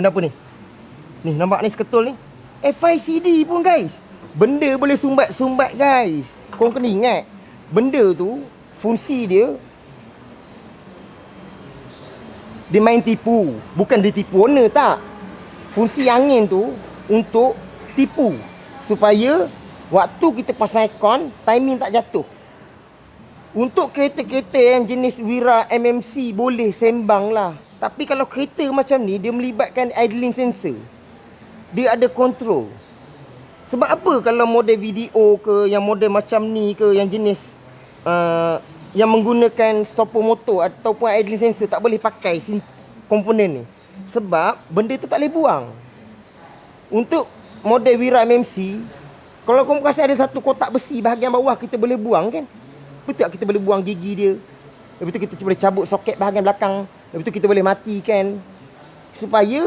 benda apa ni? Ni nampak ni seketul ni. FICD pun guys. Benda boleh sumbat-sumbat guys. Korang kena ingat. Benda tu fungsi dia dia main tipu. Bukan dia tipu owner tak. Fungsi angin tu untuk tipu. Supaya waktu kita pasang aircon, timing tak jatuh. Untuk kereta-kereta yang jenis Wira MMC boleh sembang lah. Tapi kalau kereta macam ni, dia melibatkan idling sensor. Dia ada control. Sebab apa kalau model video ke, yang model macam ni ke, yang jenis uh, yang menggunakan stopper motor ataupun idling sensor tak boleh pakai komponen ni. Sebab benda tu tak boleh buang. Untuk model Wira MMC, kalau kau kasi ada satu kotak besi bahagian bawah kita boleh buang kan? Betul tak kita boleh buang gigi dia? Lepas tu kita boleh cabut soket bahagian belakang. Lepas tu kita boleh matikan. Supaya